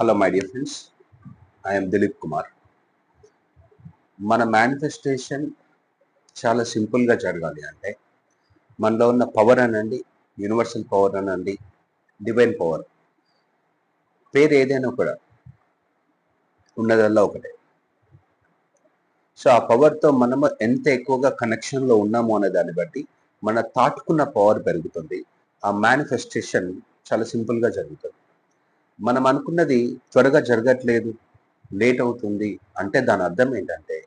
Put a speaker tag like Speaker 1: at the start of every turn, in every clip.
Speaker 1: Hello my dear friends I'm Dilip Kumar మన manifestation చాలా సింపుల్గా జరగాలి అంటే మనలో ఉన్న పవర్ అనండి యూనివర్సల్ పవర్ అనండి డివైన్ పవర్ పేరు ఏదైనా కూడా ఉన్నదల్లా ఒకటే. సో ఆ పవర్తో మనము ఎంత ఎక్కువగా కనెక్షన్లో ఉన్నామో అనే దాన్ని బట్టి మన తాటుకున్న పవర్ పెరుగుతుంది. ఆ మేనిఫెస్టేషన్ చాలా సింపుల్గా జరుగుతుంది. మనం అనుకున్నది త్వరగా జరగట్లేదు లేట్ అవుతుంది అంటే దాని అర్థం ఏంటంటే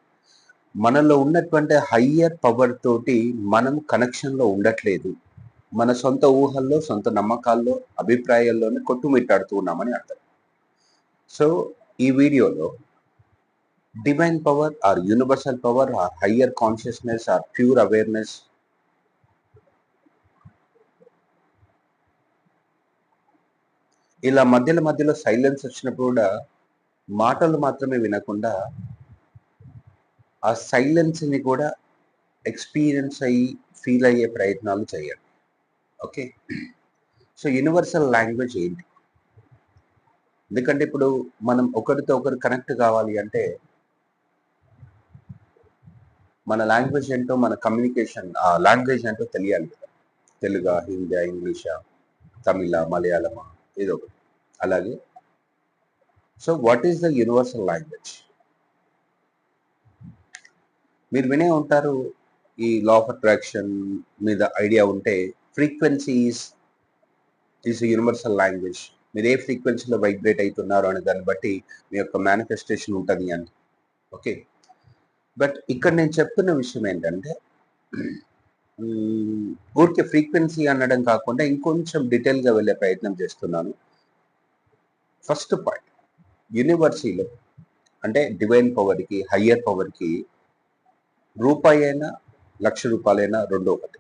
Speaker 1: మనలో ఉన్నటువంటి హయ్యర్ పవర్ తోటి మనం కనెక్షన్లో ఉండట్లేదు. మన సొంత ఊహల్లో సొంత నమ్మకాల్లో అభిప్రాయాల్లోనే కొట్టుమిట్టాడుతూ ఉన్నామని అర్థం. సో ఈ వీడియోలో divine power or universal power or higher consciousness or pure awareness ఇలా మధ్యలో మధ్యలో సైలెన్స్ వచ్చినప్పుడు కూడా మాటలు మాత్రమే వినకుండా ఆ సైలెన్స్ని కూడా ఎక్స్పీరియన్స్ అయ్యి ఫీల్ అయ్యే ప్రయత్నాలు చేయండి. ఓకే సో యూనివర్సల్ లాంగ్వేజ్ ఏంటి? ఎందుకంటే ఇప్పుడు మనం ఒకరితో ఒకరు కనెక్ట్ కావాలి అంటే మన లాంగ్వేజ్ ఏంటో మన కమ్యూనికేషన్ ఆ లాంగ్వేజ్ ఏంటో తెలియాలి కదా. తెలుగా హిందీ ఇంగ్లీషా తమిళ మలయాళమా ఏదో ఒకటి. అలాగే. So what is the universal language మీరు వినే ఉంటారు ఈ లా ఆఫ్ అట్రాక్షన్ మీద ఐడియా ఉంటే ఫ్రీక్వెన్సీస్ ఈస్ యూనివర్సల్ లాంగ్వేజ్ మీరు ఏ ఫ్రీక్వెన్సీలో వైబ్రేట్ అవుతున్నారు అనే దాన్ని బట్టి మీ యొక్క మేనిఫెస్టేషన్ ఉంటుంది అని. ఓకే బట్ ఇక్కడ నేను చెప్తున్న విషయం ఏంటంటే ఊరికే ఫ్రీక్వెన్సీ అనడం కాకుండా ఇంకొంచెం డీటెయిల్గా వెళ్ళే ప్రయత్నం చేస్తున్నాను. ఫస్ట్ పాయింట్ యూనివర్సిటీలో అంటే డివైన్ పవర్కి హయ్యర్ పవర్కి రూపాయి అయినా లక్ష రూపాయలైనా రెండో ఒకటి.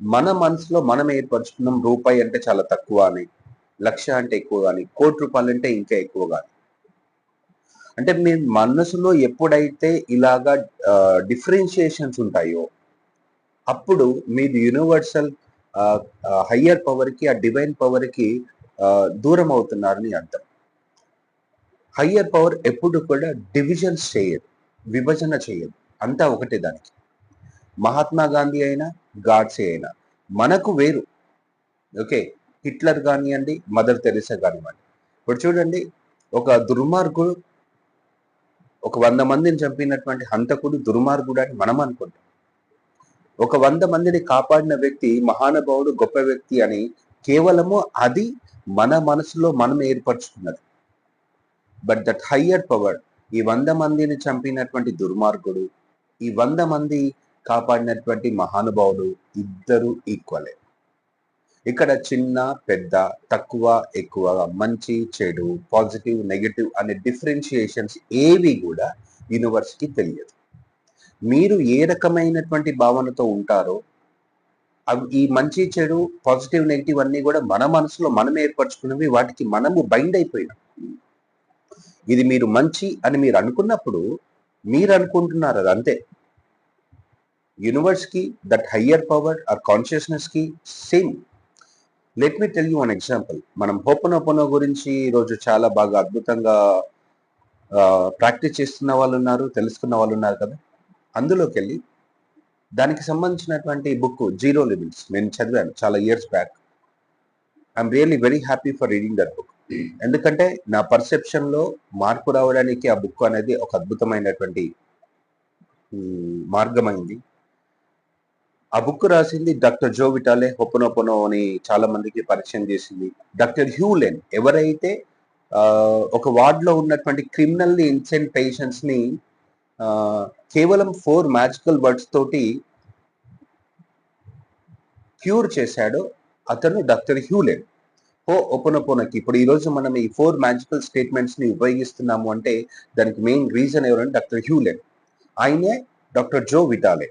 Speaker 1: మన మనసులో మనం ఏర్పరచుకున్నాం రూపాయి అంటే చాలా తక్కువ అని లక్ష అంటే ఎక్కువ కానీ కోటి రూపాయలు అంటే ఇంకా ఎక్కువ కానీ అంటే మీ మనసులో ఎప్పుడైతే ఇలాగా డిఫరెన్షియేషన్స్ ఉంటాయో అప్పుడు మీది యూనివర్సల్ హయ్యర్ పవర్కి ఆ డివైన్ పవర్కి దూరం అవుతున్నారని అర్థం. హయ్యర్ పవర్ ఎప్పుడు కూడా డివిజన్స్ చేయదు విభజన చేయదు. అంతా ఒకటే దానికి. మహాత్మా గాంధీ అయినా గాడ్సే అయినా మనకు వేరు. ఓకే హిట్లర్ కానివ్వండి మదర్ తెరిసా కానివ్వండి. ఇప్పుడు చూడండి ఒక దుర్మార్గుడు ఒక వంద మందిని చంపినటువంటి హంతకుడు దుర్మార్గుడు అని మనం అనుకుంటాం. ఒక వంద మందిని కాపాడిన వ్యక్తి మహానుభావుడు గొప్ప వ్యక్తి అని కేవలము అది మన మనసులో మనం ఏర్పరచుకున్నది. బట్ దట్ హయ్యర్ పవర్ ఈ వంద మందిని చంపినటువంటి దుర్మార్గుడు ఈ వంద మంది కాపాడినటువంటి మహానుభావుడు ఇద్దరు ఈక్వలే ఇక్కడ చిన్న పెద్ద తక్కువ ఎక్కువ మంచి చెడు పాజిటివ్ నెగటివ్ అనే డిఫరెన్షియేషన్స్ ఏవి కూడా యూనివర్స్కి తెలియదు. మీరు ఏ రకమైనటువంటి భావనతో ఉంటారో అవి ఈ మంచి చెడు పాజిటివ్ నెగిటివ్ అన్ని కూడా మన మనసులో మనం ఏర్పరచుకున్నవి వాటికి మనము బైండ్ అయిపోయినాం. ఇది మీరు మంచి అని మీరు అనుకున్నప్పుడు మీరు అనుకుంటున్నారు అది అంతే. యూనివర్స్కి that higher power or కాన్షియస్నెస్కి same let me tell you one example మనం హోపనోపనో గురించి ఈరోజు చాలా బాగా అద్భుతంగా ప్రాక్టీస్ చేస్తున్న వాళ్ళు ఉన్నారు తెలుసుకున్న వాళ్ళు ఉన్నారు కదా. అందులోకి వెళ్ళి దానికి సంబంధించినటువంటి బుక్ జీరో లిమిట్స్ నేను చదివాను చాలా years back I'm really very happy for reading that book ఎందుకంటే నా పర్సెప్షన్లో మార్పు రావడానికి ఆ బుక్ అనేది ఒక అద్భుతమైనటువంటి మార్గమైంది. ఆ బుక్ రాసింది డాక్టర్ జో విటాలే హొపనోపనో అని చాలా మందికి పరిచయం చేసింది. డాక్టర్ హ్యూలెన్ ఎవరైతే ఒక వార్డ్లో ఉన్నటువంటి క్రిమినల్ ఇన్సెంట్ పేషెంట్స్ని కేవలం ఫోర్ మ్యాజికల్ వర్డ్స్ తోటి క్యూర్ చేశాడో అతను డాక్టర్ హ్యూలెన్. హో ఒపనొపోనకి ఇప్పుడు ఈరోజు మనం ఈ ఫోర్ మ్యాజికల్ స్టేట్మెంట్స్ని ఉపయోగిస్తున్నాము అంటే దానికి మెయిన్ రీజన్ ఎవరంటే డాక్టర్ హ్యూలెన్. ఆయనే డాక్టర్ జో విటాలే.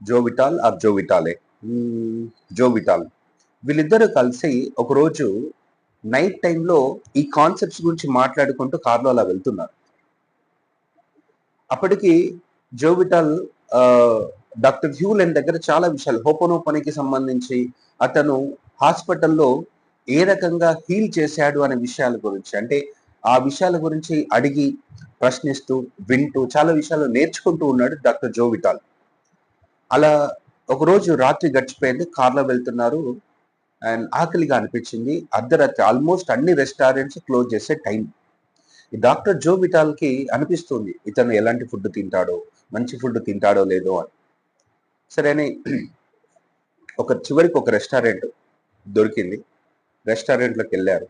Speaker 1: జో విటాల్ ఆర్ జో విటాలే? జో విటాల్. వీళ్ళిద్దరూ కలిసి ఒకరోజు నైట్ టైంలో ఈ కాన్సెప్ట్స్ గురించి మాట్లాడుకుంటూ కార్లో అలా వెళ్తున్నారు. అప్పటికి జో విటాల్ డాక్టర్ హ్యూలెన్ దగ్గర చాలా విషయాలు హోపనోపనికి సంబంధించి అతను హాస్పిటల్లో ఏ రకంగా హీల్ చేశాడు అనే విషయాల గురించి అంటే ఆ విషయాల గురించి అడిగి ప్రశ్నిస్తూ వింటూ చాలా విషయాలు నేర్చుకుంటూ ఉన్నాడు డాక్టర్ జోవిటాల్ అలా ఒకరోజు రాత్రి గడిచిపోయింది కార్లో వెళ్తున్నారు అండ్ ఆకలిగా అనిపించింది అర్ధరాత్రి ఆల్మోస్ట్ అన్ని రెస్టారెంట్స్ క్లోజ్ చేసే టైం. ఈ డాక్టర్ జో విటాల్కి అనిపిస్తుంది ఇతను ఎలాంటి ఫుడ్ తింటాడో మంచి ఫుడ్ తింటాడో లేదో అని. సరే అని ఒక చివరికి ఒక రెస్టారెంట్ దొరికింది. రెస్టారెంట్లోకి వెళ్ళారు.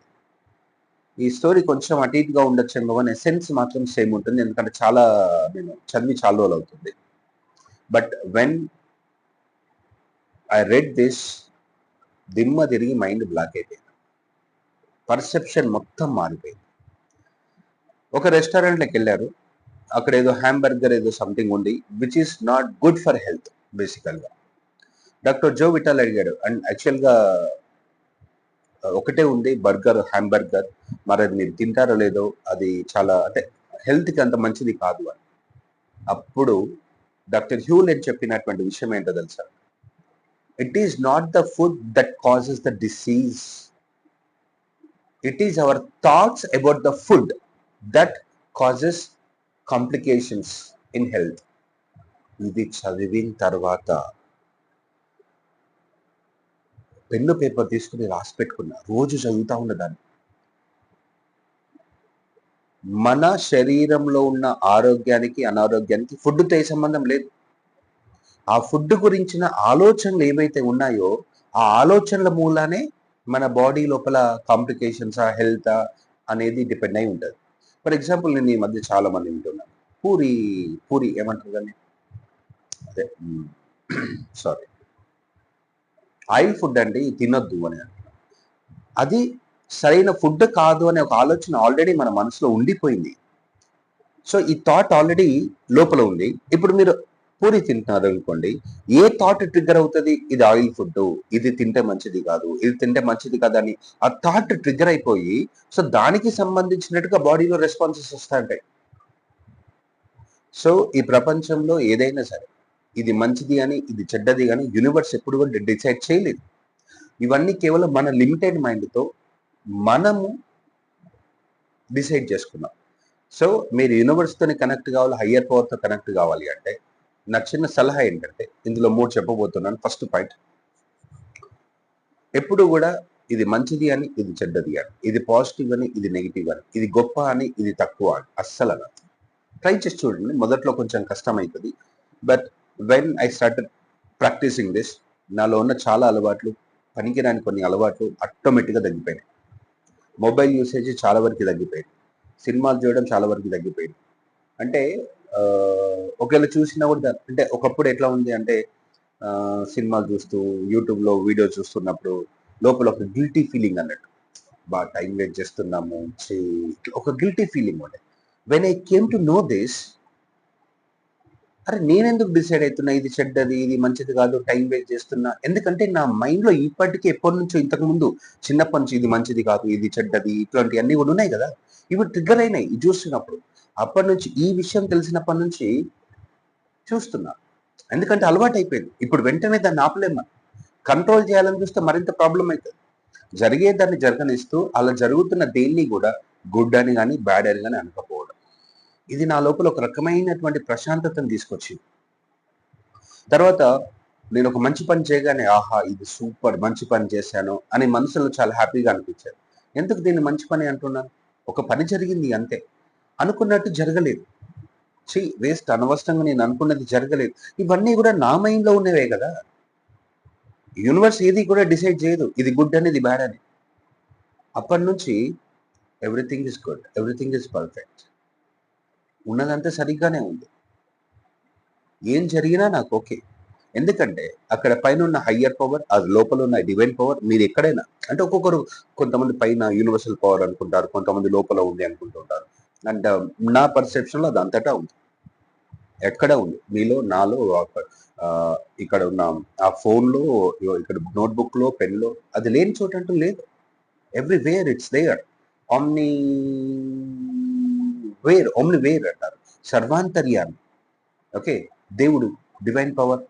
Speaker 1: ఈ స్టోరీ కొంచెం అటు ఇటుగా ఉండొచ్చేమో కానీ ఎసెన్స్ మాత్రం సేమ్ ఉంటుంది. ఎందుకంటే చాలా నేను చదివి చాలా రోజులు అవుతుంది. But when I read this దిమ్మ తిరిగి మైండ్ బ్లాక్ అయిపోయింది. పర్సెప్షన్ మొత్తం మారిపోయింది. ఒక రెస్టారెంట్లోకి వెళ్ళారు. అక్కడ ఏదో హ్యాంబర్గర్ ఏదో సంథింగ్ ఉంది which is not good for health బేసికల్గా డాక్టర్ జో విటాల్ అడిగాడు అండ్ యాక్చువల్గా uh, ఒకటే ఉంది బర్గర్ హ్యాంబర్గర్ మరి అది మీరు తింటారో లేదో అది చాలా అంటే హెల్త్కి అంత మంచిది కాదు అని. అప్పుడు డాక్టర్ హ్యూలెన్ చెప్పినటువంటి విషయం ఏంటో తెలుసా? It is not the food that causes the disease it is our thoughts about the food that causes complications in health ఇది చదివిన తర్వాత పెన్ను పేపర్ తీసుకుని రాసి పెట్టుకున్నా. రోజు చదువుతా ఉన్నదాన్ని మన శరీరంలో ఉన్న ఆరోగ్యానికి అనారోగ్యానికి ఫుడ్తో ఏ సంబంధం లేదు. ఆ ఫుడ్ గురించిన ఆలోచనలు ఏవైతే ఉన్నాయో ఆ ఆలోచనల మూలానే మన బాడీ లోపల కాంప్లికేషన్స్ ఆ హెల్త్ అనేది డిపెండ్ అయి ఉంటుంది. ఫర్ ఎగ్జాంపుల్ నేను ఈ మధ్య చాలా మంది వింటున్నాను. పూరి పూరి ఏమంటారు దాన్ని? అదే సారీ ఆయిల్ ఫుడ్ అంటే తినొద్దు అని అంటున్నాను. అది సరైన ఫుడ్ కాదు అనే ఒక ఆలోచన ఆల్రెడీ మన మనసులో ఉండిపోయింది. సో ఈ థాట్ ఆల్రెడీ లోపల ఉంది. ఇప్పుడు మీరు పూరి తింటున్నారు అనుకోండి ఏ థాట్ ట్రిగ్గర్ అవుతుంది? ఇది ఆయిల్ ఫుడ్ ఇది తింటే మంచిది కాదు ఇది తింటే మంచిది కాదు అని ఆ థాట్ ట్రిగ్గర్ అయిపోయి సో దానికి సంబంధించినట్టుగా బాడీలో రెస్పాన్సెస్ వస్తాయంటాయి. సో ఈ ప్రపంచంలో ఏదైనా సరే ఇది మంచిది అని ఇది చెడ్డది కానీ యూనివర్స్ ఎప్పుడు కూడా డిసైడ్ చేయలేదు. ఇవన్నీ కేవలం మన లిమిటెడ్ మైండ్తో మనము డిసైడ్ చేసుకున్నాం. సో మీరు యూనివర్స్తోని కనెక్ట్ కావాలి హయ్యర్ పవర్తో కనెక్ట్ కావాలి అంటే నా చిన్న సలహా ఏంటంటే ఇందులో మూడు చెప్పబోతున్నాను. ఫస్ట్ పాయింట్ ఎప్పుడు కూడా ఇది మంచిది అని ఇది చెడ్డది అని ఇది పాజిటివ్ అని ఇది నెగిటివ్ అని ఇది గొప్ప అని ఇది తక్కువ అని అస్సలు అని ట్రై చేసి చూడండి మొదట్లో కొంచెం కష్టం అవుతుంది but when I start practicing this నాలో ఉన్న చాలా అలవాట్లు పనికిరాని కొన్ని అలవాట్లు ఆటోమేటిక్గా తగ్గిపోయినాయి. మొబైల్ యూసేజ్ చాలా వరకు తగ్గిపోయింది. సినిమాలు చూడడం చాలా వరకు తగ్గిపోయింది. అంటే ఒకవేళ చూసినా కూడా అంటే ఒకప్పుడు ఎట్లా ఉంది అంటే సినిమాలు చూస్తూ యూట్యూబ్లో వీడియో చూస్తున్నప్పుడు లోపల ఒక గిల్టీ ఫీలింగ్ అన్నట్టు. బాగా టైం వేస్ట్ చేస్తున్నాము ఒక గిల్టీ ఫీలింగ్ ఉండే. When I came to know this అరే నేనెందుకు డిసైడ్ అవుతున్నా? ఇది చెడ్డది ఇది మంచిది కాదు టైం వేస్ట్ చేస్తున్నా. ఎందుకంటే నా మైండ్లో ఇప్పటికీ ఎప్పటి నుంచో ఇంతకు ముందు చిన్నప్పటి నుంచి ఇది మంచిది కాదు ఇది చెడ్డది ఇట్లాంటివన్నీ కూడా ఉన్నాయి కదా. ఇవి ట్రిగ్గర్ అయినాయి ఇది చూస్తున్నప్పుడు. అప్పటి నుంచి ఈ విషయం తెలిసినప్పటి నుంచి చూస్తున్నా. ఎందుకంటే అలవాటు అయిపోయింది. ఇప్పుడు వెంటనే దాన్ని ఆపలేము కంట్రోల్ చేయాలని చూస్తే మరింత ప్రాబ్లం అవుతుంది. జరిగే దాన్ని జరగనిస్తూ అలా జరుగుతున్న దేన్ని కూడా గుడ్ అని కానీ బ్యాడ్ అని కానీ అనకపోవడం. ఇది నా లోపల ఒక రకమైనటువంటి ప్రశాంతతను తీసుకొచ్చింది. తర్వాత నేను ఒక మంచి పని చేయగానే ఆహా ఇది సూపర్ మంచి పని చేశాను అని మనసులో చాలా హ్యాపీగా అనిపించారు. ఎందుకు దీన్ని మంచి పని అంటున్నాను ఒక పని జరిగింది అంతే. అనుకున్నట్టు జరగలేదు. ఛీ వేస్ట్ అనవసరంగా నేను అనుకున్నది జరగలేదు. ఇవన్నీ కూడా నా మైండ్లో ఉన్నవే కదా. యూనివర్స్ ఏది కూడా డిసైడ్ చేయదు. ఇది గుడ్ అనేది బ్యాడ్ అని అప్పటి నుంచి everything is good everything is perfect ఉన్నదంతా సరిగ్గానే ఉంది. ఏం జరిగినా నాకు ఓకే ఎందుకంటే అక్కడ పైన ఉన్న హయ్యర్ పవర్ అది లోపల ఉన్న డివైన్ పవర్ మీరు ఎక్కడైనా అంటే ఒక్కొక్కరు కొంతమంది పైన యూనివర్సల్ పవర్ అనుకుంటారు కొంతమంది లోపల ఉంది అనుకుంటుంటారు. అండ్ uh, నా పర్సెప్షన్లో అది అంతటా ఉంది. ఎక్కడ ఉంది? మీలో నాలో ఇక్కడ ఉన్న ఆ ఫోన్లో ఇక్కడ నోట్బుక్లో పెన్లో అది లేని చోట అంటూ లేదు. Everywhere it's there omni where omni where అంటారు. సర్వాంతర్యాన్ని. ఓకే దేవుడు డివైన్ పవర్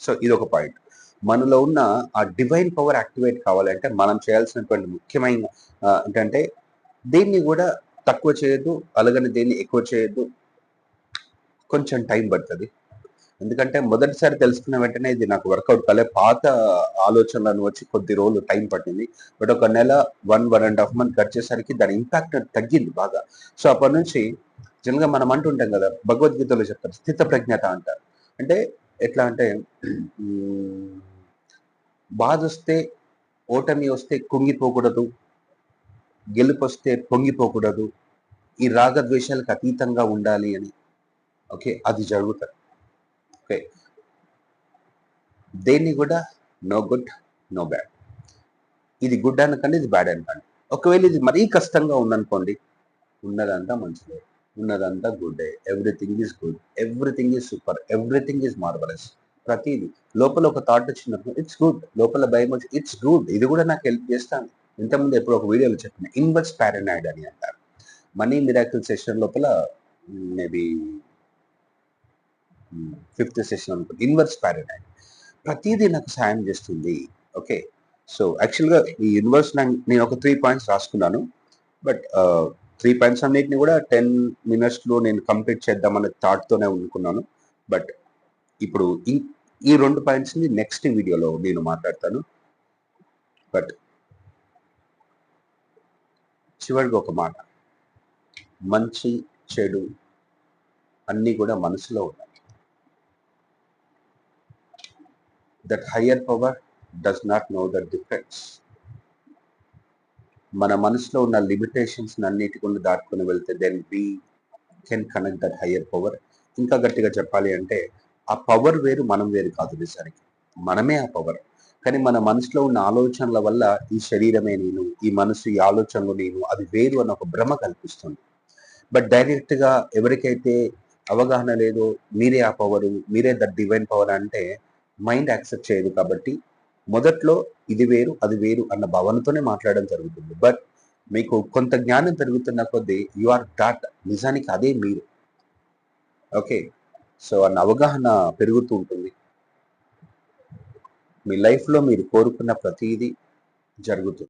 Speaker 1: సో ఇది ఒక పాయింట్ మనలో ఉన్న ఆ డివైన్ పవర్ యాక్టివేట్ కావాలంటే మనం చేయాల్సినటువంటి ముఖ్యమైన ఏంటంటే దీన్ని కూడా తక్కువ చేయొద్దు అలాగని దేన్ని ఎక్కువ చేయొద్దు. కొంచెం టైం పడుతుంది. ఎందుకంటే మొదటిసారి తెలుసుకున్న వెంటనే ఇది నాకు వర్కౌట్ కాలే. పాత ఆలోచనలను వచ్చి కొద్ది రోజులు టైం పట్టింది. బట్ ఒక నెల one one and half month వచ్చేసరికి దాని ఇంపాక్ట్ తగ్గింది బాగా. సో అప్పటి నుంచి జనరల్గా మనం అంటుంటాం కదా భగవద్గీతలో చెప్తారు స్థిత ప్రజ్ఞత అంటారు అంటే ఎట్లా అంటే బాధ వస్తే ఓటమి వస్తే కుంగిపోకూడదు. గెలుపొస్తే పొంగిపోకూడదు. ఈ రాగద్వేషాలకు అతీతంగా ఉండాలి అని. ఓకే? అది జరుగుతుంది. ఓకే? దేన్ని కూడా? No good no bad. ఇది గుడ్ అనకండి ఇది బ్యాడ్ అనకండి. ఒకవేళ ఇది మరీ కష్టంగా ఉందనుకోండి ఉన్నదంతా మంచిదే. ఉన్నదంతా good everything is good. Everything is super. Everything is marvellous. ప్రతిదీ. లోపల ఒక థాట్ వచ్చినప్పుడు ఇట్స్ గుడ్. లోపల భయం వచ్చి ఇట్స్ గుడ్. ఇది కూడా నాకు హెల్ప్ చేస్తాను ఇంతకుముందు ఎప్పుడు ఒక వీడియోలో చెప్పిన ఇన్వర్స్ పారనాయిడ్ అని అంటారు. మనీ మిరాకిల్ సెషన్ లోపల మేబీ ఫిఫ్త్ సెషన్ అనుకుంటుంది ఇన్వర్స్ పారనాయిడ్ ప్రతిదీ నాకు సాయం చేస్తుంది. ఓకే? సో యాక్చువల్గా ఈ యూనివర్స్ నేను ఒక త్రీ పాయింట్స్ రాసుకున్నాను. బట్ త్రీ పాయింట్స్ అన్నిటిని కూడా టెన్ మినిట్స్లో నేను కంప్లీట్ చేద్దామనే థాట్తోనే అనుకున్నాను బట్ ఇప్పుడు ఈ- ఈ రెండు పాయింట్స్ని నెక్స్ట్ వీడియోలో నేను మాట్లాడతాను. బట్ చివరికి ఒక మాట. మంచి చెడు అన్నీ కూడా మనసులో ఉన్నాయి that higher power does not know the difference మన మనసులో ఉన్న లిమిటేషన్స్ అన్నిటి కూడా దాటుకుని వెళ్తే then we can connect that higher power ఇంకా గట్టిగా చెప్పాలి అంటే ఆ పవర్ వేరు మనం వేరు కాదు నిజానికి. మనమే ఆ పవర్ కానీ మన మనసులో ఉన్న ఆలోచనల వల్ల ఈ శరీరమే నేను ఈ మనసు ఈ ఆలోచనలు నేను అది వేరు అని ఒక భ్రమ కల్పిస్తుంది. బట్ డైరెక్ట్గా ఎవరికైతే అవగాహన లేదో మీరే ఆ పవరు మీరే ద డివైన్ పవర్ అంటే మైండ్ యాక్సెప్ట్ చేయదు కాబట్టి మొదట్లో ఇది వేరు అది వేరు అన్న భావనతోనే మాట్లాడడం జరుగుతుంది. బట్ మీకు కొంత జ్ఞానం పెరుగుతున్న కొద్దీ యు ఆర్ డాట్ నిజానికి అదే మీరు. ఓకే సో అన్న అవగాహన పెరుగుతూ ఉంటుంది. మీ లైఫ్లో మీరు కోరుకున్న ప్రతీది జరుగుతుంది.